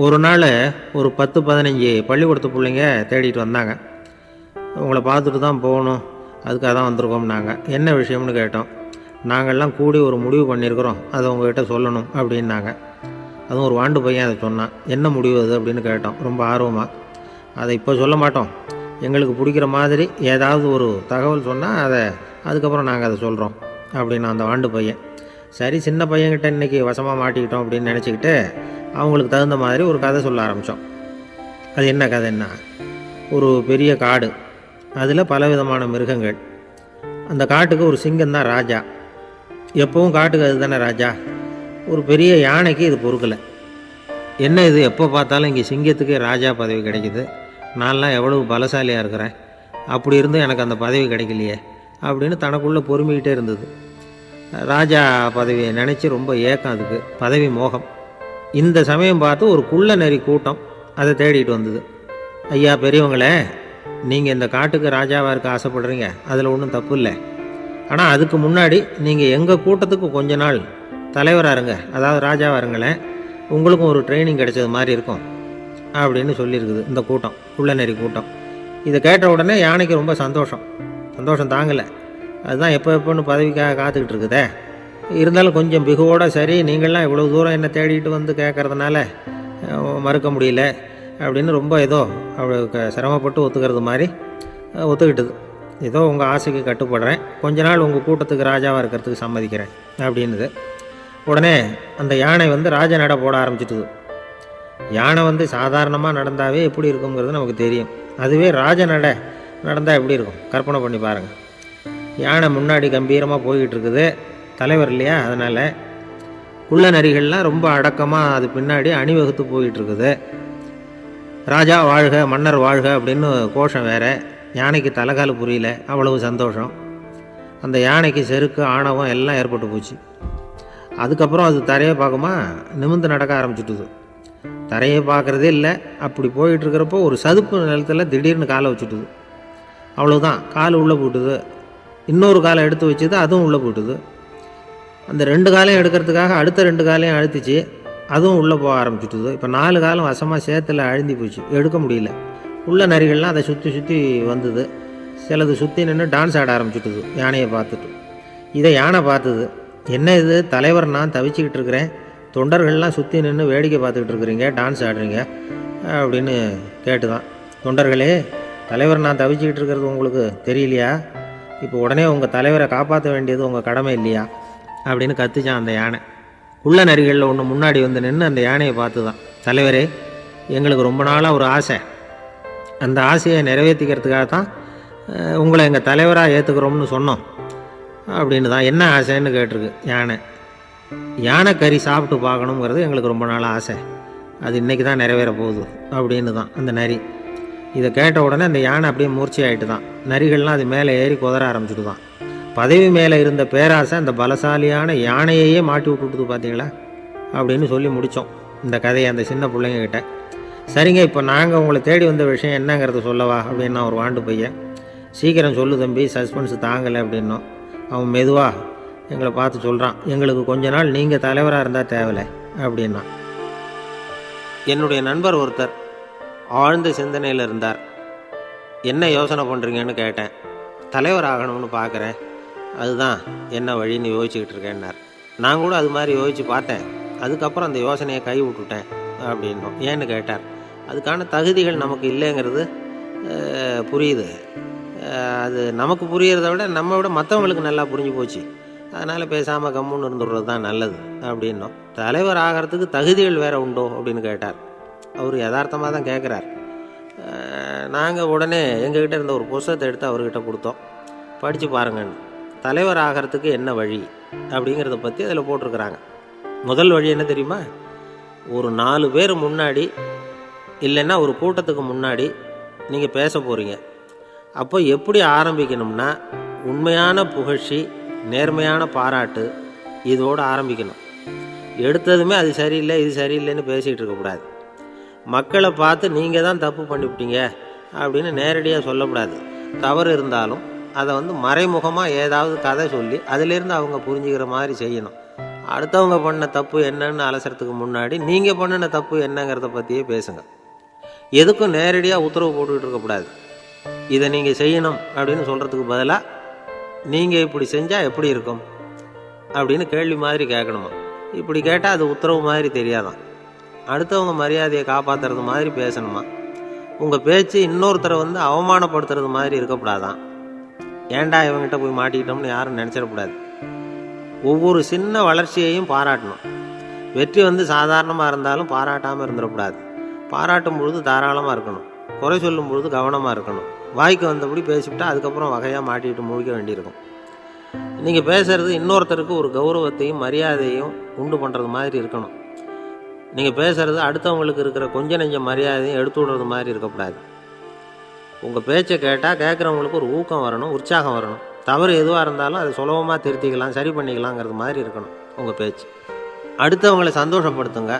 ஒரு நாள் ஒரு பத்து பதினஞ்சு பள்ளிக்கூடத்து பிள்ளைங்க தேடிட்டு வந்தாங்க. உங்களை பார்த்துட்டு தான் போகணும். அதுக்காக தான் வந்திருக்கோம்னாங்க. என்ன விஷயம்னு கேட்டோம். நாங்கள்லாம் கூடி ஒரு முடிவு பண்ணியிருக்கிறோம். அதை உங்ககிட்ட சொல்லணும் அப்படின்னாங்க. அதுவும் ஒரு வாண்டு பையன் அதை சொன்னான். என்ன முடிவு அது அப்படின்னு கேட்டோம். ரொம்ப ஆர்வமாக அதை இப்போ சொல்ல மாட்டோம். எங்களுக்கு பிடிக்கிற மாதிரி ஏதாவது ஒரு தகவல் சொன்னால் அதை அதுக்கப்புறம் நாங்கள் அதை சொல்கிறோம் அப்படின்னு அந்த வாண்டு பையன். சரி சின்ன பையன்கிட்ட இன்றைக்கி வசமாக மாட்டிக்கிட்டோம் அப்படின்னு நினச்சிக்கிட்டு அவங்களுக்கு தகுந்த மாதிரி ஒரு கதை சொல்ல ஆரம்பித்தோம் அது என்ன கதைன்னா ஒரு பெரிய காடு அதில் பலவிதமான மிருகங்கள். அந்த காட்டுக்கு ஒரு சிங்கம் தான் ராஜா. எப்பவும் காட்டுக்கு அது தானே ராஜா. ஒரு பெரிய யானைக்கு இது பொறுக்கலை. என்ன இது எப்போ பார்த்தாலும் இங்கே சிங்கத்துக்கே ராஜா பதவி கிடைக்குது. நான்லாம் எவ்வளவு பலசாலியாக இருக்கிறேன். அப்படி இருந்தும் எனக்கு அந்த பதவி கிடைக்கலையே அப்படின்னு தனக்குள்ளே பொறுமிக்கிட்டே இருந்தது. ராஜா பதவியை நினச்சி ரொம்ப ஏக்கம் அதுக்கு பதவி மோகம். இந்த சமயம் பார்த்து ஒரு குள்ள நெறி கூட்டம் அதை தேடிட்டு வந்தது. ஐயா பெரியவங்களே நீங்கள் இந்த காட்டுக்கு ராஜாவாக இருக்க ஆசைப்படுறீங்க. அதில் ஒன்றும் தப்பு இல்லை. ஆனால் அதுக்கு முன்னாடி நீங்கள் எங்கள் கூட்டத்துக்கு கொஞ்ச நாள் தலைவராக இருங்க. அதாவது ராஜாவாக இருங்களேன். உங்களுக்கும் ஒரு ட்ரைனிங் கிடைச்சது மாதிரி இருக்கும். அப்படின்னு சொல்லியிருக்குது இந்த கூட்டம் குள்ளநெறி கூட்டம். இதை கேட்ட உடனே யானைக்கு ரொம்ப சந்தோஷம். சந்தோஷம் தாங்கலை. அதுதான் எப்போ எப்போன்னு பதவிக்காக காத்துக்கிட்டு இருக்குதே. இருந்தாலும் கொஞ்சம் பிகுவோட சரி நீங்கள்லாம் இவ்வளோ தூரம் என்ன தேடிட்டு வந்து கேட்குறதுனால மறுக்க முடியல அப்படின்னு ரொம்ப ஏதோ அவளுக்கு சிரமப்பட்டு ஒத்துக்கிறது மாதிரி ஒத்துக்கிட்டது. ஏதோ உங்கள் ஆசைக்கு கட்டுப்படுறேன். கொஞ்ச நாள் உங்கள் கூட்டத்துக்கு ராஜாவாக இருக்கிறதுக்கு சம்மதிக்கிறேன் அப்படின்னுது. உடனே அந்த யானை வந்து ராஜ நட போட ஆரம்பிச்சிட்டுது. யானை வந்து சாதாரணமாக நடந்தாவே எப்படி இருக்குங்கிறது நமக்கு தெரியும். அதுவே ராஜ நட நடந்தால் எப்படி இருக்கும்? கற்பனை பண்ணி பாருங்கள் யானை முன்னாடி கம்பீரமாக போய்கிட்டு இருக்குது. தலைவர் இல்லையா? அதனால் குள்ள நரிகள்லாம் ரொம்ப அடக்கமாக அது பின்னாடி அணிவகுத்து போயிட்டுருக்குது. ராஜா வாழ்க மன்னர் வாழ்க அப்படின்னு கோஷம் வேறு. யானைக்கு தலைகால் புரியல அவ்வளவு சந்தோஷம். அந்த யானைக்கு செருக்கு ஆணவம் எல்லாம் ஏற்பட்டு போச்சு. அதுக்கப்புறம் அது தரையை பார்க்குமா நிமிந்து நடக்க ஆரம்பிச்சுட்டுது. தரையை பார்க்குறதே இல்லை அப்படி போயிட்டுருக்கிறப்போ ஒரு சதுப்பு நிலத்தில் திடீர்னு காலை வச்சுட்டுது. அவ்வளோதான் கால் உள்ளே போட்டுது இன்னொரு காலை எடுத்து வச்சுது அதுவும் உள்ளே போட்டுது அந்த ரெண்டு காலையும் எடுக்கிறதுக்காக அடுத்த ரெண்டு காலையும் அழுத்திச்சு அதுவும் உள்ளே போக ஆரம்பிச்சுட்டுது. இப்போ நாலு காலம் வசமாக சேத்தில் அழுந்தி போச்சு எடுக்க முடியல. உள்ள நரிகள்லாம் அதை சுற்றி சுற்றி வந்தது. சிலது சுற்றி நின்று டான்ஸ் ஆட ஆரம்பிச்சுட்டுது யானையை பார்த்துட்டு. இதை யானை பார்த்தது என்ன இது தலைவர் நான் தவிச்சுக்கிட்டு இருக்கிறேன் தொண்டர்கள்லாம் சுற்றி நின்று வேடிக்கை பார்த்துக்கிட்டு இருக்கிறீங்க டான்ஸ் ஆடுறீங்க அப்படின்னு கேட்டுதான். தொண்டர்களே தலைவர் நான் தவிச்சுக்கிட்டு இருக்கிறது உங்களுக்கு தெரியலையா? இப்போ உடனே உங்கள் தலைவரை காப்பாற்ற வேண்டியது உங்கள் கடமை இல்லையா? அப்படின்னு கத்துச்சான் அந்த யானை. உள்ள நரிகளில் ஒன்று முன்னாடி வந்து நின்று அந்த யானையை பார்த்து தான் தலைவரே எங்களுக்கு ரொம்ப நாளாக ஒரு ஆசை. அந்த ஆசையை நிறைவேற்றிக்கிறதுக்காக தான் உங்களை எங்கள் தலைவராக ஏற்றுக்கிறோம்னு சொன்னோம். அப்படின்னு தான் என்ன ஆசைன்னு கேட்டிருக்கு யானை. யானை கறி சாப்பிட்டு பார்க்கணுங்கிறது எங்களுக்கு ரொம்ப நாள் ஆசை. அது இன்றைக்கி தான் நிறைவேற போகுது அப்படின்னு தான் அந்த நரி. இதை கேட்ட உடனே அந்த யானை அப்படியே மூர்ச்சி ஆகிட்டு தான் நரிகள்லாம் அது மேலே ஏறி குதற ஆரம்பிச்சுட்டு தான் பதவி மேலே இருந்த பேராசை அந்த பலசாலியான யானையையே மாட்டி விட்டுட்டுது பார்த்தீங்களா அப்படின்னு சொல்லி முடித்தோம் இந்த கதையை அந்த சின்ன பிள்ளைங்கக்கிட்ட சரிங்க இப்போ நாங்கள் உங்களை தேடி வந்த விஷயம் என்னங்கிறத சொல்லவா? அப்படின்னா ஒரு வாண்டு பையன். சீக்கிரம் சொல்லு தம்பி சஸ்பென்ஸ் தாங்கலை அப்படின்னோம். அவன் மெதுவாக எங்களை பார்த்து சொல்கிறான் எங்களுக்கு கொஞ்ச நாள் நீங்கள் தலைவராக இருந்தால் தேவலை அப்படின்னா என்னுடைய நண்பர் ஒருத்தர் ஆழ்ந்த சிந்தனையில் இருந்தார். என்ன யோசனை பண்ணுறீங்கன்னு கேட்டேன். தலைவர் ஆகணும்னு பார்க்குறேன் அதுதான். என்ன வழின்னு யோசிச்சுக்கிட்டு இருக்கேன்னார் நான் கூட அது மாதிரி யோசித்து பார்த்தேன். அதுக்கப்புறம் அந்த யோசனையை கை விட்டுட்டேன் அப்படின்னோம். ஏன்னு கேட்டார். அதுக்கான தகுதிகள் நமக்கு இல்லைங்கிறது புரியுது. அது நமக்கு புரியறத விட நம்ம விட மற்றவங்களுக்கு நல்லா புரிஞ்சு போச்சு. அதனால் பேசாமல் கம்முன்னு இருந்துடுறது தான் நல்லது அப்படின்னோம். தலைவர் ஆகிறதுக்கு தகுதிகள் வேறு உண்டோ அப்படின்னு கேட்டார். அவர் யதார்த்தமாக தான் கேட்குறார் நாங்கள் உடனே எங்ககிட்ட இருந்த ஒரு புஸ்தகத்தை எடுத்து அவர்கிட்ட கொடுத்தோம். படித்து பாருங்கன்னு. தலைவர் ஆகிறதுக்கு என்ன வழி அப்படிங்கிறத பற்றி அதில் போட்டிருக்கிறாங்க. முதல் வழி என்ன தெரியுமா? ஒரு நாலு பேர் முன்னாடி இல்லைன்னா ஒரு கூட்டத்துக்கு முன்னாடி நீங்கள் பேச போகிறீங்க அப்போ எப்படி ஆரம்பிக்கணும்னா உண்மையான புகழ்ச்சி நேர்மையான பாராட்டு இதோடு ஆரம்பிக்கணும். எடுத்ததுமே அது சரியில்லை இது சரியில்லைன்னு பேசிகிட்டு இருக்கக்கூடாது மக்களை பார்த்து நீங்கள் தான் தப்பு பண்ணிவிட்டீங்க அப்படின்னு நேரடியாக சொல்லக்கூடாது. தவறு இருந்தாலும் அதை வந்து மறைமுகமாக ஏதாவது கதை சொல்லி அதிலேருந்து அவங்க புரிஞ்சுக்கிற மாதிரி செய்யணும். அடுத்தவங்க பண்ண தப்பு என்னன்னு அலசறதுக்கு முன்னாடி நீங்கள் பண்ணின தப்பு என்னங்கிறத பற்றியே பேசுங்க. எதுக்கும் நேரடியாக உத்தரவு போட்டுக்கிட்டு இருக்கக்கூடாது இதை நீங்கள் செய்யணும் அப்படின்னு சொல்கிறதுக்கு பதிலாக நீங்கள் இப்படி செஞ்சால் எப்படி இருக்கும்? அப்படின்னு கேள்வி மாதிரி கேட்கணுமா? இப்படி கேட்டால் அது உத்தரவு மாதிரி தெரியாதான் அடுத்தவங்க மரியாதையை காப்பாற்றுறது மாதிரி பேசணுமா? உங்கள் பேச்சு இன்னொருத்தரை வந்து அவமானப்படுத்துறது மாதிரி இருக்கக்கூடாதான் ஏன்டா இவங்ககிட்ட போய் மாட்டிக்கிட்டோம்னு யாரும் நினச்சிடக்கூடாது. ஒவ்வொரு சின்ன வளர்ச்சியையும் பாராட்டணும். வெற்றி வந்து சாதாரணமாக இருந்தாலும் பாராட்டாமல் இருந்துடக்கூடாது. பாராட்டும் பொழுது தாராளமாக இருக்கணும். குறை சொல்லும் பொழுது கவனமாக இருக்கணும். வாய்க்கு வந்தபடி பேசிவிட்டா அதுக்கப்புறம் வகையாக மாட்டிக்கிட்டு முழிக்க வேண்டியிருக்கும். நீங்கள் பேசுகிறது இன்னொருத்தருக்கு ஒரு கௌரவத்தையும் மரியாதையும் உண்டு பண்ணுறது மாதிரி இருக்கணும். நீங்கள் பேசுகிறது அடுத்தவங்களுக்கு இருக்கிற கொஞ்ச நெஞ்ச மரியாதையும் எடுத்து விடுறது மாதிரி இருக்கக்கூடாது. உங்கள் பேச்சை கேட்டால் கேட்குறவங்களுக்கு ஒரு ஊக்கம் வரணும் உற்சாகம் வரணும். தவறு எதுவாக இருந்தாலும் அதை சுலபமாக திருத்திக்கலாம் சரி பண்ணிக்கலாங்கிறது மாதிரி இருக்கணும் உங்கள் பேச்சு. அடுத்தவங்களை சந்தோஷப்படுத்துங்க.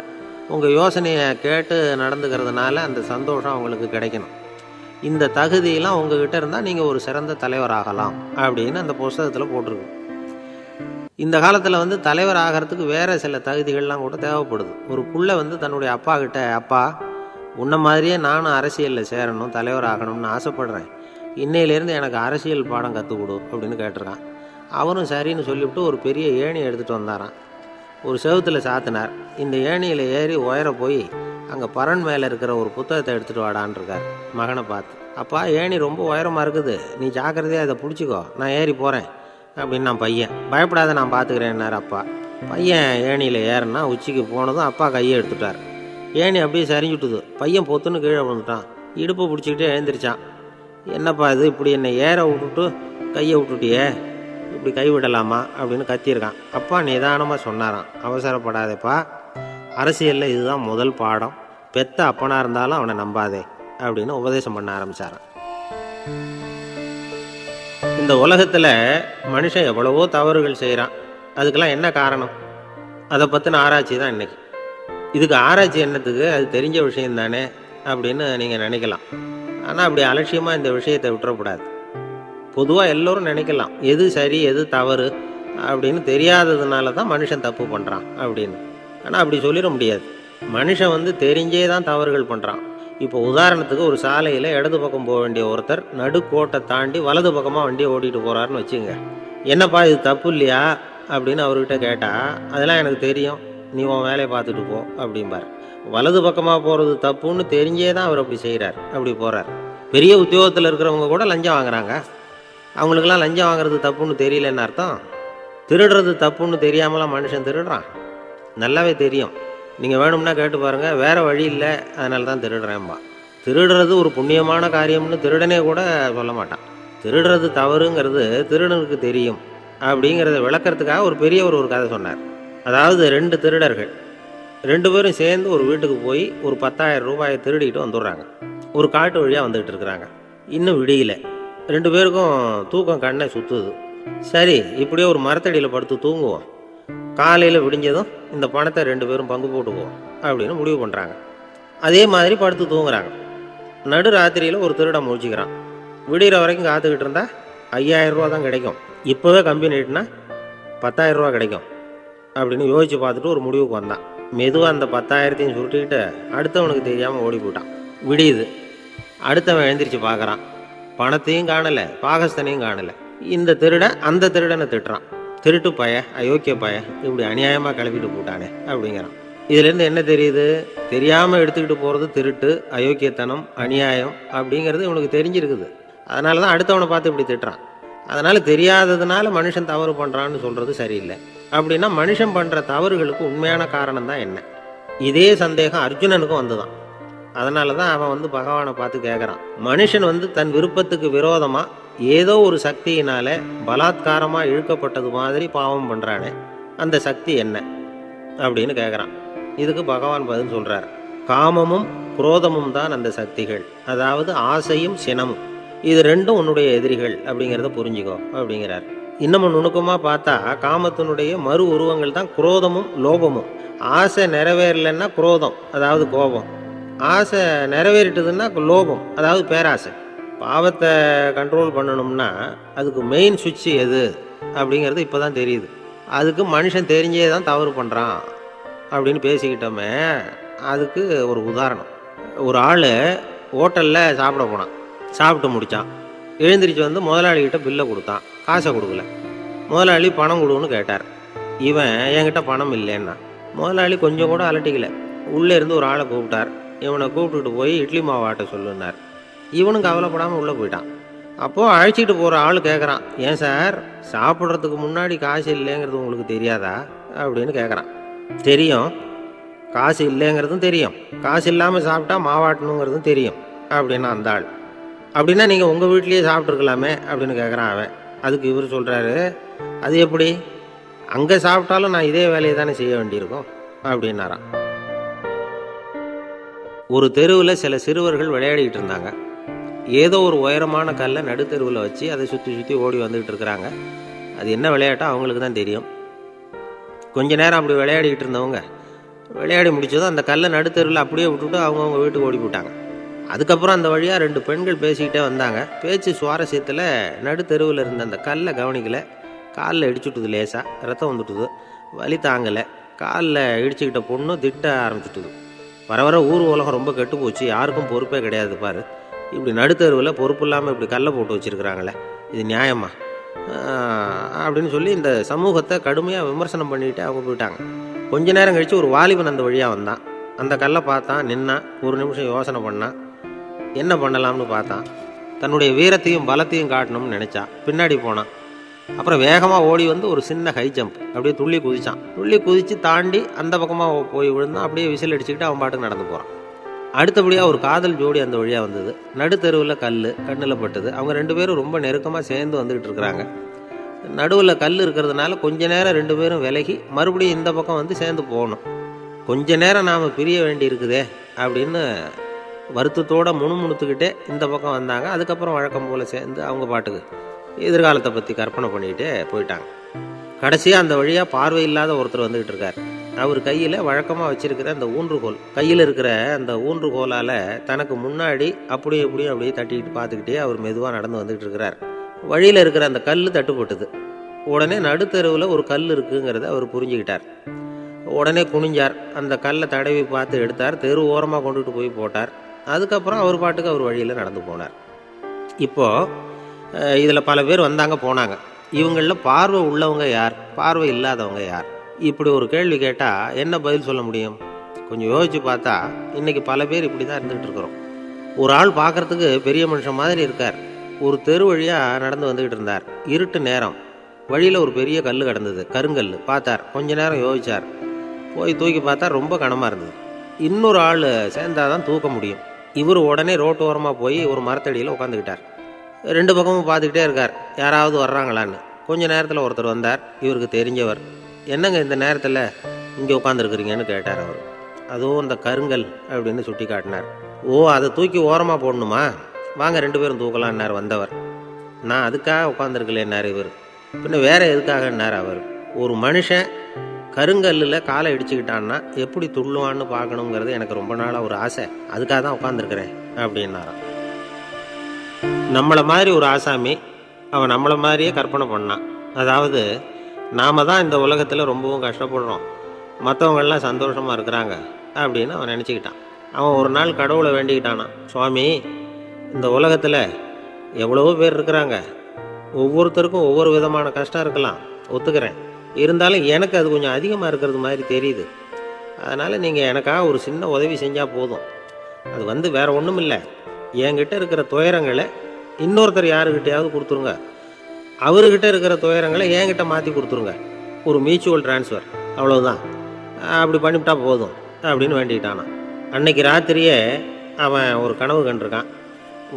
உங்கள் யோசனையை கேட்டு நடந்துக்கிறதுனால அந்த சந்தோஷம் அவங்களுக்கு கிடைக்கணும். இந்த தகுதியெல்லாம் உங்ககிட்ட இருந்தால் நீங்கள் ஒரு சிறந்த தலைவராகலாம் அப்படின்னு அந்த புஸ்தகத்தில் போட்டிருக்கு. இந்த காலத்தில் வந்து தலைவர் ஆகிறதுக்கு வேறு சில தகுதிகள்லாம் கூட தேவைப்படுது. ஒரு புள்ள வந்து தன்னுடைய அப்பா கிட்ட அப்பா உன்ன மாதிரியே நானும் அரசியலில் சேரணும் தலைவர் ஆகணும்னு ஆசைப்படுறேன். இன்னையிலேருந்து எனக்கு அரசியல் பாடம் கற்றுக் கொடு அப்படின்னு கேட்டிருக்கான். அவரும் சரின்னு சொல்லிவிட்டு ஒரு பெரிய ஏணி எடுத்துகிட்டு வந்தாரான் ஒரு செவுத்தில் சாத்தினார். இந்த ஏணியில் ஏறி உயர போய் அங்கே பரன் மேலே இருக்கிற ஒரு புத்தகத்தை எடுத்துகிட்டு வாடான்னு இருக்கார் மகனை பார்த்து. அப்பா ஏணி ரொம்ப உயரமாக இருக்குது. நீ ஜாக்கிரதையாக அதை பிடிச்சிக்கோ. நான் ஏறி போகிறேன் அப்படின்னு நான் பையன். பயப்படாத நான் பார்த்துக்கிறேன்னார் அப்பா. பையன் ஏணியில் ஏறினா உச்சிக்கு போனதும் அப்பா கையை எடுத்துட்டார். ஏணி அப்படியே சரிஞ்சுட்டுது. பையன் பொத்துன்னு கீழே விழுந்துட்டான். இடுப்பை பிடிச்சிக்கிட்டே எழுந்திரிச்சான். என்னப்பா இது? இப்படி என்னை ஏற விட்டுட்டு கையை விட்டுட்டியே? இப்படி கை விடலாமா? அப்படின்னு கத்தியிருக்கான். அப்பா நிதானமாக சொன்னாராம். அவசரப்படாதேப்பா. அரசியலில் இதுதான் முதல் பாடம். பெத்த அப்பனாக இருந்தாலும் அவனை நம்பாதே அப்படின்னு உபதேசம் பண்ண ஆரம்பித்தாரான் இந்த உலகத்தில் மனுஷன் எவ்வளவோ தவறுகள் செய்கிறான் அதுக்கெல்லாம் என்ன காரணம்? அதை பற்றின ஆராய்ச்சி தான் இன்றைக்கி இதுக்கு ஆராய்ச்சி என்னத்துக்கு? அது தெரிஞ்ச விஷயம் தானே அப்படின்னு நீங்கள் நினைக்கலாம். ஆனால் அப்படி அலட்சியமாக இந்த விஷயத்தை விட்டுறக்கூடாது. பொதுவாக எல்லோரும் நினைக்கலாம். எது சரி எது தவறு அப்படின்னு தெரியாததுனால தான் மனுஷன் தப்பு பண்ணுறான் அப்படின்னு. ஆனால் அப்படி சொல்லிட முடியாது. மனுஷன் வந்து தெரிஞ்சே தான் தவறுகள் பண்ணுறான் இப்போ உதாரணத்துக்கு ஒரு சாலையில் இடது பக்கம் போக வேண்டிய ஒருத்தர் நடுக்கோட்டை தாண்டி வலது பக்கமாக வண்டியை ஓட்டிகிட்டு போகிறாருன்னு வச்சுங்க என்னப்பா இது தப்பு இல்லையா அப்படின்னு அவர்கிட்ட கேட்டால் அதெல்லாம் எனக்கு தெரியும். நீ உன் வேலையை பார்த்துட்டு போ அப்படிம்பார். வலது பக்கமாக போகிறது தப்புன்னு தெரிஞ்சே தான் அவர் அப்படி செய்கிறார் அப்படி போகிறார் பெரிய உத்தியோகத்தில் இருக்கிறவங்க கூட லஞ்சம் வாங்குறாங்க. அவங்களுக்கெல்லாம் லஞ்சம் வாங்குறது தப்புன்னு தெரியலன்னு அர்த்தம். திருடுறது தப்புன்னு தெரியாமலாம் மனுஷன் திருடுறான். நல்லாவே தெரியும். நீங்கள் வேணும்னா கேட்டு பாருங்கள் வேறு வழி இல்லை. அதனால தான் திருடுறேன்பா. திருடுறது ஒரு புண்ணியமான காரியம்னு திருடனே கூட சொல்ல மாட்டான். திருடுறது தவறுங்கிறது திருடனுக்கு தெரியும். அப்படிங்கிறத விளக்கிறதுக்காக ஒரு பெரியவர் ஒரு கதை சொன்னார். அதாவது ரெண்டு திருடர்கள். ரெண்டு பேரும் சேர்ந்து ஒரு வீட்டுக்கு போய் ஒரு பத்தாயிரம் ரூபாயை திருடிக்கிட்டு வந்துடுறாங்க. ஒரு காட்டு வழியாக வந்துக்கிட்டு இருக்கிறாங்க. இன்னும் விடியல. ரெண்டு பேருக்கும் தூக்கம் கண்ணை சுற்றுது சரி இப்படியே ஒரு மரத்தடியில் படுத்து தூங்குவோம். காலையில் விடிஞ்சதும் இந்த பணத்தை ரெண்டு பேரும் பங்கு போட்டுக்குவோம் அப்படின்னு முடிவு பண்ணுறாங்க அதே மாதிரி படுத்து தூங்குறாங்க. நடு ராத்திரியில் ஒரு திருடம் முடிச்சுக்கிறான் விடிகிற வரைக்கும் காத்துக்கிட்டு இருந்தால் ஐயாயிரம் ரூபா தான் கிடைக்கும். இப்போவே கம்பெனி ஆகிட்டுனா பத்தாயிரம் ரூபா கிடைக்கும். அப்படின்னு யோசித்து பார்த்துட்டு ஒரு முடிவுக்கு வந்தான். மெதுவாக அந்த பத்தாயிரத்தையும் சுருட்டிக்கிட்டு அடுத்தவனுக்கு தெரியாமல் ஓடி போட்டான் விடியுது. அடுத்தவன் எழுந்திரிச்சு பார்க்குறான். பணத்தையும் காணலை பாகஸ்தனையும் காணலை. இந்த திருடன் அந்த திருடனை திட்டுறான். திருட்டு பய அயோக்கிய பய இப்படி அநியாயமாக கிளப்பிட்டு போட்டானே அப்படிங்கிறான். இதுலேருந்து என்ன தெரியுது? தெரியாமல் எடுத்துக்கிட்டு போகிறது திருட்டு அயோக்கியத்தனம் அநியாயம் அப்படிங்கிறது இவனுக்கு தெரிஞ்சிருக்குது. அதனால தான் அடுத்தவனை பார்த்து இப்படி திட்டுறான். அதனால் தெரியாததுனால மனுஷன் தவறு பண்ணுறான்னு சொல்கிறது சரியில்லை. அப்படின்னா மனுஷன் பண்ணுற தவறுகளுக்கு உண்மையான காரணம் தான் என்ன? இதே சந்தேகம் அர்ஜுனனுக்கும் வந்துதான். அதனால தான் அவன் வந்து பகவானை பார்த்து கேட்குறான் மனுஷன் வந்து தன் விருப்பத்துக்கு விரோதமாக ஏதோ ஒரு சக்தியினால பலாத்காரமாக இழுக்கப்பட்டது மாதிரி பாவம் பண்ணுறானே அந்த சக்தி என்ன? அப்படின்னு கேட்குறான் இதுக்கு பகவான் பதில் சொல்கிறார் காமமும் குரோதமும் தான் அந்த சக்திகள். அதாவது ஆசையும் சினமும். இது ரெண்டும் உன்னுடைய எதிரிகள் அப்படிங்கிறத புரிஞ்சுக்கோ அப்படிங்கிறார். இன்னமும் நுணுக்கமாக பார்த்தா காமத்தினுடைய மறு உருவங்கள் தான் குரோதமும் லோபமும். ஆசை நிறைவேறலைன்னா குரோதம் அதாவது கோபம். ஆசை நிறைவேறிட்டதுன்னா லோபம் அதாவது பேராசை. பாவத்தை கண்ட்ரோல் பண்ணணும்னா அதுக்கு மெயின் சுவிட்ச் எது அப்படிங்கிறது இப்போ தான் தெரியுது. அதுக்கு மனுஷன் தெரிஞ்சே தான் தவறு பண்ணுறான் அப்படின்னு பேசிக்கிட்டோமே அதுக்கு ஒரு உதாரணம். ஒரு ஆள் ஹோட்டலில் சாப்பிட போனான். சாப்பிட்டு முடித்தான் எழுந்திரிச்சு வந்து முதலாளிகிட்ட பில்லை கொடுத்தான். காசை கொடுக்கல. முதலாளி பணம் கொடுன்னு கேட்டார். இவன் என்கிட்ட பணம் இல்லைன்னா? முதலாளி கொஞ்சம் கூட அலட்டிக்கல. உள்ளே இருந்து ஒரு ஆளை கூப்பிட்டார். இவனை கூப்பிட்டுட்டு போய் இட்லி மாவாட்ட சொல்லுனார் இவனும் கவலைப்படாமல் உள்ளே போயிட்டான். அப்போது அழைச்சிட்டு போகிற ஆள் கேட்குறான் ஏன் சார் சாப்பிட்றதுக்கு முன்னாடி காசு இல்லைங்கிறது உங்களுக்கு தெரியாதா? அப்படின்னு கேட்குறான் தெரியும். காசு இல்லைங்கிறதும் தெரியும். காசு இல்லாமல் சாப்பிட்டா மாவாட்டணுங்கிறதும் தெரியும் அப்படின்னா அந்த ஆள். அப்படின்னா நீங்கள் உங்கள் வீட்லேயே சாப்பிட்ருக்கலாமே அப்படின்னு கேட்குறான் அவன். அதுக்கு இவர் சொல்கிறாரு அது எப்படி? அங்கே சாப்பிட்டாலும் நான் இதே வேலையை தானே செய்ய வேண்டியிருக்கும் அப்படின்னாராம். ஒரு தெருவில் சில சிறுவர்கள் விளையாடிக்கிட்டு இருந்தாங்க. ஏதோ ஒரு உயரமான கல்லை நடுத்தெருவில் வச்சு அதை சுற்றி சுற்றி ஓடி வந்துக்கிட்டு இருக்கிறாங்க. அது என்ன விளையாட்டோ அவங்களுக்கு தான் தெரியும். கொஞ்ச நேரம் அப்படி விளையாடிக்கிட்டு இருந்தவங்க விளையாடி முடிச்சதும் அந்த கல்லை நடுத்தெருவில் அப்படியே விட்டுவிட்டு அவங்கவுங்க வீட்டுக்கு ஓடி போட்டாங்க அதுக்கப்புறம் அந்த வழியாக ரெண்டு பெண்கள் பேசிக்கிட்டே வந்தாங்க. பேச்சு சுவாரஸ்யத்தில் நடுத்தெருவில் இருந்த அந்த கல்லை கவனிக்கலை. காலில் இடிச்சுட்டுது லேசாக ரத்தம் வந்துட்டுது. வலி தாங்கலை. காலில் இடிச்சுக்கிட்ட பொண்ணு திட்ட ஆரம்பிச்சுட்டுது. வர வர ஊர் உலகம் ரொம்ப கெட்டு போச்சு. யாருக்கும் பொறுப்பே கிடையாது பாரு. இப்படி நடுத்தெருவில் பொறுப்பு இல்லாமல் இப்படி கல்லை போட்டு வச்சுருக்குறாங்களே. இது நியாயமா? அப்படின்னு சொல்லி இந்த சமூகத்தை கடுமையாக விமர்சனம் பண்ணிட்டு அவங்க போயிட்டாங்க. கொஞ்ச நேரம் கழித்து ஒரு வாலிபன் அந்த வழியாக வந்தான். அந்த கல்லை பார்த்தான் நின்னான் ஒரு நிமிஷம் யோசனை பண்ணான். என்ன பண்ணலாம்னு பார்த்தான். தன்னுடைய வீரத்தையும் பலத்தையும் காட்டணும்னு நினச்சான் பின்னாடி போனான். அப்புறம் வேகமாக ஓடி வந்து ஒரு சின்ன ஹை ஜம்ப் அப்படியே துள்ளி குதித்தான் துள்ளி குதித்து தாண்டி அந்த பக்கமாக போய் விழுந்தான். அப்படியே விசில் அடிச்சுக்கிட்டு அவன் பாட்டுக்கு நடந்து போகிறான் அடுத்தபடியாக ஒரு காதல் ஜோடி அந்த வழியாக வந்தது. நடுத்தெருவில் கல் கண்ணில் பட்டது. அவங்க ரெண்டு பேரும் ரொம்ப நெருக்கமாக சேர்ந்து வந்துக்கிட்டு இருக்கிறாங்க. நடுவில் கல் இருக்கிறதுனால கொஞ்ச நேரம் ரெண்டு பேரும் விலகி மறுபடியும் இந்த பக்கம் வந்து சேர்ந்து போகணும். கொஞ்ச நேரம் நாம் பிரிய வேண்டி இருக்குதே அப்படின்னு வருத்தத்தோட முணுமுணுத்துக்கிட்டே இந்த பக்கம் வந்தாங்க. அதுக்கப்புறம் வழக்கம் போல் சேர்ந்து அவங்க பாட்டுக்கு எதிர்காலத்தை பற்றி கற்பனை பண்ணிக்கிட்டே போயிட்டாங்க. கடைசியாக அந்த வழியாக பார்வை இல்லாத ஒருத்தர் வந்துக்கிட்டு இருக்கார். அவர் கையில் வழக்கமாக வச்சுருக்கிற அந்த ஊன்றுகோல் கையில் இருக்கிற அந்த ஊன்றுகோலால் தனக்கு முன்னாடி அப்படியே இப்படியும் அப்படியே தட்டிக்கிட்டு பார்த்துக்கிட்டே அவர் மெதுவாக நடந்து வந்துக்கிட்டு இருக்கிறார் வழியில் இருக்கிற அந்த கல் தட்டுப்பட்டது உடனே நடுத்தெருவில் ஒரு கல் இருக்குங்கிறத அவர் புரிஞ்சுக்கிட்டார். உடனே குனிஞ்சார். அந்த கல்லை தடவி பார்த்து எடுத்தார். தெரு ஓரமாக கொண்டுட்டு போய் போட்டார். அதுக்கப்புறம் அவர் பாட்டுக்கு அவர் வழியில் நடந்து போனார். இப்போது இதில் பல பேர் வந்தாங்க போனாங்க. இவங்களில் பார்வை உள்ளவங்க யார்? பார்வை இல்லாதவங்க யார்? இப்படி ஒரு கேள்வி கேட்டால் என்ன பதில் சொல்ல முடியும்? கொஞ்சம் யோசித்து பார்த்தா இன்றைக்கி பல பேர் இப்படி தான் இருந்துகிட்டு இருக்கிறோம். ஒரு ஆள் பார்க்குறதுக்கு பெரிய மனுஷன் மாதிரி இருக்கார். ஒரு தெரு வழியாக நடந்து வந்துக்கிட்டு இருந்தார். இருட்டு நேரம். வழியில் ஒரு பெரிய கல் கிடந்தது. கருங்கல் பார்த்தார். கொஞ்ச நேரம் யோசித்தார் போய் தூக்கி பார்த்தா ரொம்ப கனமாக இருந்தது. இன்னொரு ஆள் சேர்ந்தாதான் தூக்க முடியும். இவர் உடனே ரோட்டு ஓரமாக போய் ஒரு மரத்தடியில் உட்காந்துக்கிட்டார் ரெண்டு பக்கமும் பார்த்துக்கிட்டே இருக்கார். யாராவது வர்றாங்களான்னு. கொஞ்ச நேரத்தில் ஒருத்தர் வந்தார். இவருக்கு தெரிஞ்சவர். என்னங்க இந்த நேரத்தில் இங்கே உட்காந்துருக்குறீங்கன்னு கேட்டார் அவர். அதுவும் இந்த கருங்கல் அப்படின்னு சுட்டி காட்டினார். ஓ அதை தூக்கி ஓரமாக போடணுமா? வாங்க ரெண்டு பேரும் தூக்கலான்னார் வந்தவர். நான் அதுக்காக உட்காந்துருக்கலேன்னார் இவர். பின்ன வேற எதுக்காகன்னார் அவர்? ஒரு மனுஷன் கருங்கல்லில் காலை இடிச்சுக்கிட்டான்னா எப்படி துள்ளுவான்னு பார்க்கணுங்கிறது எனக்கு ரொம்ப நாளாக ஒரு ஆசை. அதுக்காக தான் உட்காந்துருக்கிறேன் அப்படின்னாராம். நம்மளை மாதிரி ஒரு ஆசாமி அவன் நம்மளை மாதிரியே கற்பனை பண்ணான். அதாவது நாம் தான் இந்த உலகத்தில் ரொம்பவும் கஷ்டப்படுறோம். மற்றவங்கள்லாம் சந்தோஷமாக இருக்கிறாங்க அப்படின்னு அவன் நினச்சிக்கிட்டான். அவன் ஒரு நாள் கடவுளை வேண்டிக்கிட்டானான் சுவாமி இந்த உலகத்தில் எவ்வளவோ பேர் இருக்கிறாங்க. ஒவ்வொருத்தருக்கும் ஒவ்வொரு விதமான கஷ்டம் இருக்கலாம். ஒத்துக்கிறேன். இருந்தாலும் எனக்கு அது கொஞ்சம் அதிகமாக இருக்கிறது மாதிரி தெரியுது. அதனால் நீங்கள் எனக்காக ஒரு சின்ன உதவி செஞ்சால் போதும். அது வந்து வேறு ஒன்றும் இல்லை. என்கிட்ட இருக்கிற துயரங்களை இன்னொருத்தர் யாருக்கிட்டையாவது கொடுத்துருங்க. அவர்கிட்ட இருக்கிற துயரங்களை என்கிட்ட மாற்றி கொடுத்துருங்க. ஒரு மியூச்சுவல் ட்ரான்ஸ்ஃபர் அவ்வளோதான் அப்படி பண்ணிவிட்டா போதும். அப்படின்னு வேண்டிக்கிட்டானான் அன்னைக்கு ராத்திரியே அவன் ஒரு கனவு கண்டிருக்கான்.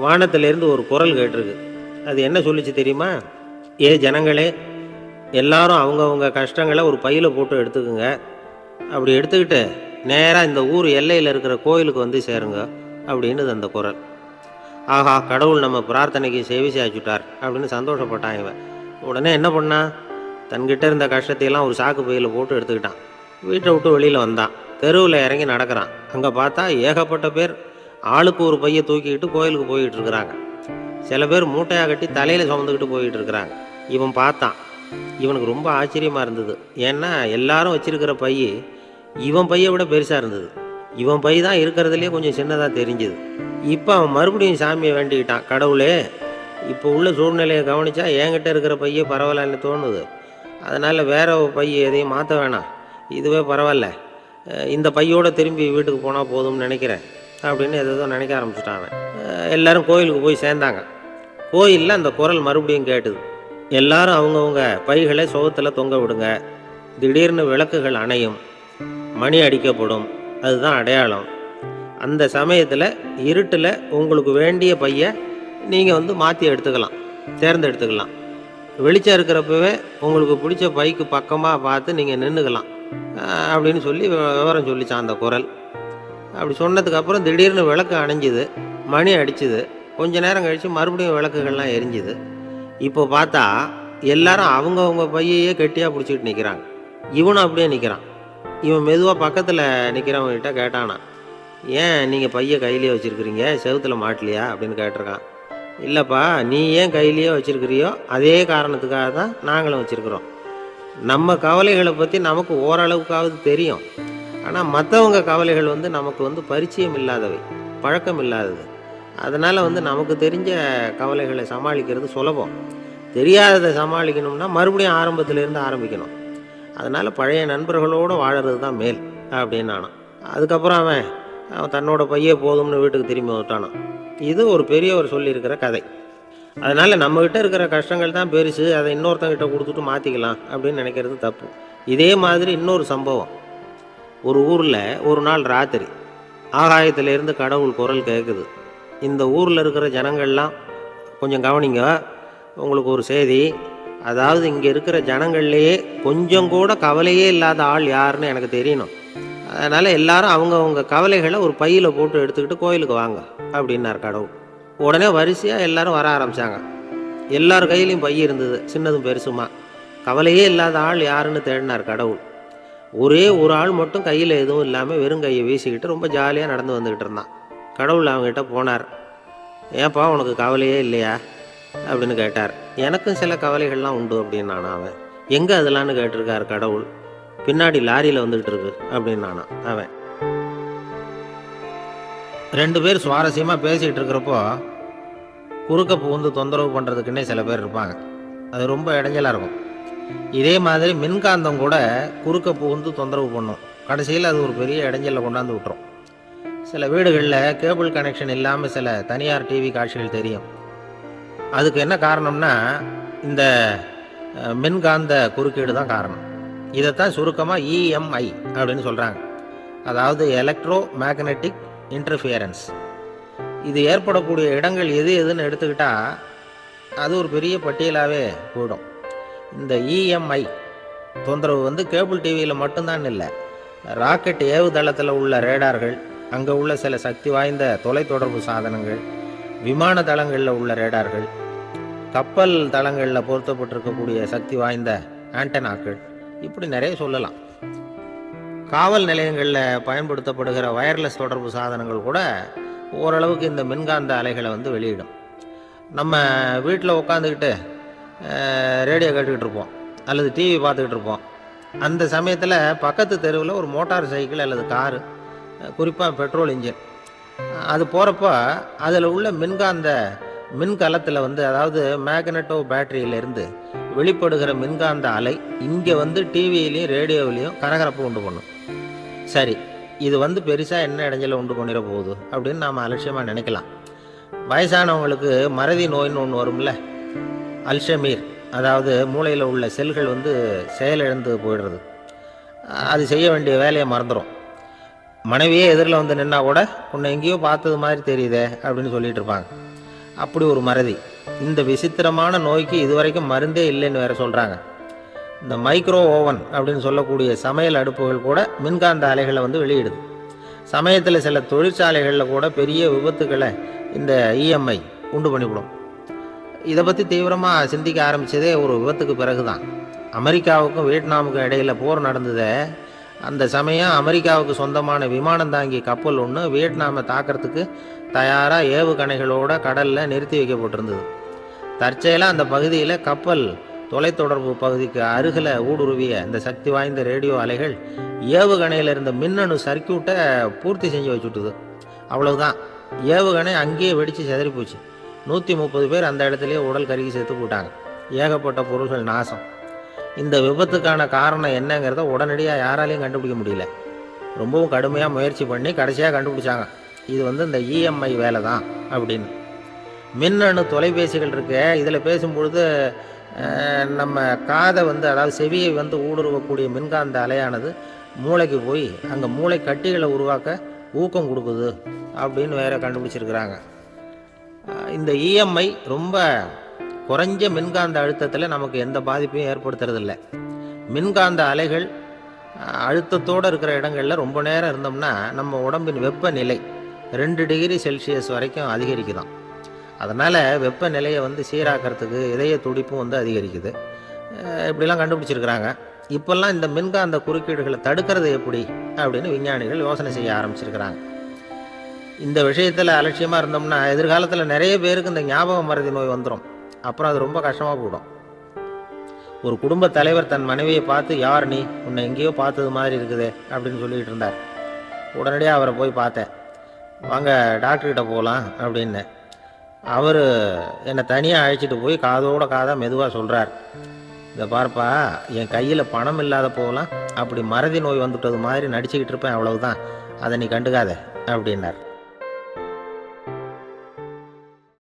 வானத்திலேருந்து ஒரு குரல் கேட்டிருக்கு. அது என்ன சொல்லிச்சு தெரியுமா? ஏ ஜனங்களே எல்லாரும் அவங்கவுங்க கஷ்டங்களை ஒரு பையில் போட்டு எடுத்துக்குங்க. அப்படி எடுத்துக்கிட்டு நேராக இந்த ஊர் எல்லையில் இருக்கிற கோயிலுக்கு வந்து சேருங்க அப்படின்னு அந்த குரல். ஆஹா கடவுள் நம்ம பிரார்த்தனைக்கு செவி சாய்ச்சுட்டார் அப்படின்னு சந்தோஷப்பட்டான் இவன். உடனே என்ன பண்ணான் தன்கிட்ட இருந்த கஷ்டத்தையெல்லாம் ஒரு சாக்கு பையில் போட்டு எடுத்துக்கிட்டான். வீட்டை விட்டு வெளியில் வந்தான். தெருவில் இறங்கி நடக்கிறான். அங்கே பார்த்தா ஏகப்பட்ட பேர் ஆளுக்கு ஒரு பையை தூக்கிக்கிட்டு கோயிலுக்கு போயிட்டு இருக்கிறாங்க. சில பேர் மூட்டையாக கட்டி தலையில் சுமந்துக்கிட்டு போயிட்டு இருக்கிறாங்க. இவன் பார்த்தான். இவனுக்கு ரொம்ப ஆச்சரியமாக இருந்தது. ஏன்னா எல்லாரும் வச்சிருக்கிற பை இவன் பையை விட பெருசாக இருந்தது. இவன் பை தான் இருக்கிறதுலே கொஞ்சம் சின்னதாக தெரிஞ்சுது. இப்போ அவன் மறுபடியும் சாமியை வேண்டிக்கிட்டான். கடவுளே இப்போ உள்ள சூழ்நிலையை கவனிச்சா என்கிட்ட இருக்கிற பையே பரவாயில்லன்னு தோணுது. அதனால் வேற ஒரு பை எதையும் மாற்ற வேணாம். இதுவே பரவாயில்ல. இந்த பையோட திரும்பி வீட்டுக்கு போனால் போதும்னு நினைக்கிறேன் அப்படின்னு எதோ நினைக்க ஆரம்பிச்சிட்டான் அவன். எல்லாரும் கோயிலுக்கு போய் சேர்ந்தாங்க. கோயிலில் அந்த குரல் மறுபடியும் கேட்டுது. எல்லாரும் அவங்கவுங்க பைகளை சுகத்தில் தொங்க விடுங்க. திடீர்னு விளக்குகள் அணையும். மணி அடிக்கப்படும். அதுதான் அடையாளம். அந்த சமயத்தில் இருட்டில் உங்களுக்கு வேண்டிய பையை நீங்கள் வந்து மாற்றி எடுத்துக்கலாம். தேர்ந்தெடுத்துக்கலாம். வெளிச்சம் இருக்கிறப்பவே உங்களுக்கு பிடிச்ச பைக்கு பக்கமாக பார்த்து நீங்கள் நின்றுக்கலாம் அப்படின்னு சொல்லி வி- விவரம் சொல்லிச்சான் அந்த குரல். அப்படி சொன்னதுக்கப்புறம் திடீர்னு விளக்கு அணைஞ்சுது. மணி அடிச்சுது. கொஞ்ச நேரம் கழித்து மறுபடியும் விளக்குகள்லாம் எரிஞ்சுது. இப்போ பார்த்தா எல்லாரும் அவங்கவுங்க பையையே கெட்டியாக பிடிச்சிட்டு நிற்கிறாங்க இவனும் அப்படியே நிற்கிறான் இவன் மெதுவாக பக்கத்தில் நிற்கிறவங்ககிட்ட கேட்டானா ஏன் நீங்கள் பையை கையிலேயே வச்சுருக்கிறீங்க? செவுத்துல மாட்டலையா? அப்படின்னு கேட்டிருக்கான். இல்லைப்பா நீ ஏன் கையிலேயே வச்சுருக்கிறியோ அதே காரணத்துக்காக தான் நாங்களும் வச்சுருக்குறோம். நம்ம கவலைகளை பற்றி நமக்கு ஓரளவுக்காவது தெரியும். ஆனால் மற்றவங்க கவலைகள் வந்து நமக்கு வந்து பரிச்சயம் இல்லாதவை பழக்கம் இல்லாதது. அதனால் வந்து நமக்கு தெரிஞ்ச கவலைகளை சமாளிக்கிறது சுலபம். தெரியாததை சமாளிக்கணும்னா மறுபடியும் ஆரம்பத்திலேருந்து ஆரம்பிக்கணும். அதனால் பழைய நண்பர்களோடு வாழறது தான் மேல் அப்படின்னு நானும் அதுக்கப்புறம் அவன் அவன் தன்னோட பையே போதும்னு வீட்டுக்கு திரும்பி வந்துட்டானான். இது ஒரு பெரியவர் சொல்லியிருக்கிற கதை. அதனால் நம்மக்கிட்ட இருக்கிற கஷ்டங்கள் தான் பெருசு அதை இன்னொருத்தங்கிட்ட கொடுத்துட்டு மாற்றிக்கலாம் அப்படின்னு நினைக்கிறது தப்பு. இதே மாதிரி இன்னொரு சம்பவம். ஒரு ஊரில் ஒரு நாள் ராத்திரி ஆகாயத்திலேருந்து கடவுள் குரல் கேட்குது இந்த ஊரில் இருக்கிற ஜனங்கள்லாம் கொஞ்சம் கவனிங்க. உங்களுக்கு ஒரு செய்தி. அதாவது இங்கே இருக்கிற ஜனங்கள்லேயே கொஞ்சம் கூட கவலையே இல்லாத ஆள் யாருன்னு எனக்கு தெரியணும். அதனால் எல்லாரும் அவங்கவுங்க கவலைகளை ஒரு பையில் போட்டு எடுத்துக்கிட்டு கோயிலுக்கு வாங்க அப்படின்னார் கடவுள். உடனே வரிசையாக எல்லாரும் வர ஆரம்பித்தாங்க எல்லார் கையிலையும் பை இருந்தது சின்னதும் பெருசுமா. கவலையே இல்லாத ஆள் யாருன்னு தேடினார் கடவுள். ஒரே ஒரு ஆள் மட்டும் கையில் எதுவும் இல்லாமல் வெறும் கையை வீசிக்கிட்டு ரொம்ப ஜாலியாக நடந்து வந்துக்கிட்டு இருந்தான். கடவுள் அவங்ககிட்ட போனார். ஏன்ப்பா உனக்கு கவலையே இல்லையா? அப்படின்னு கேட்டார். எனக்கும் சில கவலைகள்லாம் உண்டு அப்படின்னு அவன். எங்கே அதெல்லாம்னு கேட்டிருக்கார் கடவுள்? பின்னாடி லாரியில் வந்துகிட்டு இருக்கு அப்படின்னு நானா அவன். ரெண்டு பேர் சுவாரஸ்யமாக பேசிகிட்டு இருக்கிறப்போ குறுக்க புகுந்து தொந்தரவு பண்ணுறதுக்குன்னே சில பேர் இருப்பாங்க. அது ரொம்ப இடைஞ்சலாக இருக்கும். இதே மாதிரி மின்காந்தம் கூட குறுக்க புகுந்து தொந்தரவு பண்ணும். கடைசியில் அது ஒரு பெரிய இடைஞ்சலில் கொண்டாந்து விட்டுரும். சில வீடுகளில் கேபிள் கனெக்ஷன் இல்லாமல் சில தனியார் டிவி காட்சிகள் தெரியும். அதுக்கு என்ன காரணம்னா இந்த மின்காந்த குறுக்கீடு தான் காரணம். இதைத்தான் சுருக்கமாக இஎம்ஐ அப்படின்னு சொல்கிறாங்க அதாவது எலக்ட்ரோ மேக்னெட்டிக் இன்டர்ஃபியரன்ஸ் இது ஏற்படக்கூடிய இடங்கள் எது எதுன்னு எடுத்துக்கிட்டால் அது ஒரு பெரிய பட்டியலாகவே போயிடும். இந்த இஎம்ஐ தொந்தரவு வந்து கேபிள் டிவியில் மட்டும்தான் இல்லை ராக்கெட் ஏவுதளத்தில் உள்ள ரேடார்கள் அங்கே உள்ள சில சக்தி வாய்ந்த தொலைத்தொடர்பு சாதனங்கள் விமான தளங்களில் உள்ள ரேடார்கள் கப்பல் தளங்களில் பொருத்தப்பட்டிருக்கக்கூடிய சக்தி வாய்ந்த ஆண்டனாக்கள். இப்படி நிறைய சொல்லலாம். காவல் நிலையங்களில் பயன்படுத்தப்படுகிற வயர்லெஸ் தொடர்பு சாதனங்கள் கூட ஓரளவுக்கு இந்த மின்காந்த அலைகளை வந்து வெளியிடும். நம்ம வீட்டில் உட்காந்துக்கிட்டு ரேடியோ கேட்டுக்கிட்டு இருப்போம். அல்லது டிவி பார்த்துக்கிட்டு இருப்போம். அந்த சமயத்தில் பக்கத்து தெருவில் ஒரு மோட்டார் சைக்கிள் அல்லது காரு குறிப்பாக பெட்ரோல் இன்ஜின் அது போகிறப்போ அதில் உள்ள மின்காந்த மின்கலத்தில் வந்து அதாவது மேக்னட்டோ பேட்டரியிலேருந்து வெளிப்படுகிற மின்காந்த அலை இங்கே வந்து டிவியிலையும் ரேடியோவிலையும் கரகரப்பு உண்டு பண்ணும். சரி இது வந்து பெருசாக என்ன இடைஞ்சலை உண்டு பண்ணிட போகுது அப்படின்னு நாம் அலட்சியமாக நினைக்கலாம். வயசானவங்களுக்கு மறதி நோயின்னு ஒன்று வரும்ல? அல்ஷமீர் அதாவது மூளையில் உள்ள செல்கள் வந்து செயலிழந்து போயிடுறது. அது செய்ய வேண்டிய வேலையை மறந்துடும் மனைவியே எதிரில் வந்து நின்னா கூட உன்னை எங்கேயோ பார்த்தது மாதிரி தெரியுதே அப்படின்னு சொல்லிட்டு இருப்பாங்க. அப்படி ஒரு மறதி. இந்த விசித்திரமான நோய்க்கு இதுவரைக்கும் மருந்தே இல்லைன்னு வேற சொல்கிறாங்க இந்த மைக்ரோ ஓவன் அப்படின்னு சொல்லக்கூடிய சமையல் அடுப்புகள் கூட மின்காந்த அலைகளை வந்து வெளியிடுது. சமயத்தில் சில தொழிற்சாலைகளில் கூட பெரிய விபத்துக்களை இந்த இஎம்ஐ உண்டு பண்ணிவிடும். இதை பற்றி தீவிரமாக சிந்திக்க ஆரம்பித்ததே ஒரு விபத்துக்கு பிறகு தான் அமெரிக்காவுக்கும் வியட்நாமுக்கும் இடையில் போர் நடந்ததை அந்த சமயம் அமெரிக்காவுக்கு சொந்தமான விமானம் தாங்கி கப்பல் ஒன்று வியட்நாமை தாக்கிறதுக்கு தயாராக ஏவுகணைகளோட கடலில் நிறுத்தி வைக்கப்பட்டிருந்தது. தற்செயலாக அந்த பகுதியில் கப்பல் தொலைத்தொடர்பு பகுதிக்கு அருகில் ஊடுருவிய இந்த சக்தி வாய்ந்த ரேடியோ அலைகள் ஏவுகணையில் இருந்த மின்னணு சர்க்கியூட்டை பூர்த்தி செஞ்சு வச்சுட்டுது. அவ்வளவுதான். ஏவுகணை அங்கேயே வெடித்து செதறி போச்சு நூற்றி முப்பது பேர் அந்த இடத்துலையே உடல் கருகி செத்து போட்டாங்க ஏகப்பட்ட பொருள்கள் நாசம். இந்த விபத்துக்கான காரணம் என்னங்கிறத உடனடியாக யாராலையும் கண்டுபிடிக்க முடியல. ரொம்பவும் கடுமையாக முயற்சி பண்ணி கடைசியாக கண்டுபிடிச்சாங்க. இது வந்து இந்த இஎம்ஐ வேலை தான் அப்படின்னு. மின்னணு தொலைபேசிகள் இருக்கு. இதில் பேசும்பொழுது நம்ம காதை வந்து அதாவது செவியை வந்து ஊடுருவக்கூடிய மின்காந்த அலையானது மூளைக்கு போய் அங்கே மூளை கட்டிகளை உருவாக்க ஊக்கம் கொடுக்குது அப்படின்னு வேற கண்டுபிடிச்சிருக்கிறாங்க. இந்த இஎம்ஐ ரொம்ப குறைஞ்ச மின்காந்த அழுத்தத்தில் நமக்கு எந்த பாதிப்பையும் ஏற்படுத்துறதில்ல. மின்காந்த அலைகள் அழுத்தத்தோடு இருக்கிற இடங்களில் ரொம்ப நேரம் இருந்தோம்னா நம்ம உடம்பின் வெப்பநிலை ரெண்டு டிகிரி செல்சியஸ் வரைக்கும் அதிகரிக்குதாம் அதனால் வெப்பநிலையை வந்து சீராக்கிறதுக்கு இதய துடிப்பும் வந்து அதிகரிக்குது. இப்படிலாம் கண்டுபிடிச்சிருக்கிறாங்க. இப்போல்லாம் இந்த மின்காந்த குறுக்கீடுகளை தடுக்கிறது எப்படி அப்படின்னு விஞ்ஞானிகள் யோசனை செய்ய ஆரம்பிச்சிருக்கிறாங்க. இந்த விஷயத்தில் அலட்சியமாக இருந்தோம்னா எதிர்காலத்தில் நிறைய பேருக்கு இந்த ஞாபக மருதி நோய் வந்துடும் அப்புறம் அது ரொம்ப கஷ்டமாக போயிடும். ஒரு குடும்ப தலைவர் தன் மனைவியை பார்த்து யார் நீ? உன்னை எங்கேயோ பார்த்தது மாதிரி இருக்குது அப்படின்னு சொல்லிட்டு இருந்தார். உடனடியாக அவரை போய் பார்த்தேன். வாங்க டாக்டர்கிட்ட போகலாம் அப்படின்னு. அவர் என்னை தனியாக அழைச்சிட்டு போய் காதோட காதாக மெதுவாக சொல்கிறார் இதை பார்ப்பா என் கையில் பணம் இல்லாத போகலாம். அப்படி மறதி நோய் வந்துட்டது மாதிரி நடிச்சுக்கிட்டு இருப்பேன் அவ்வளவுதான். அதை நீ கண்டுக்காத அப்படின்னார்.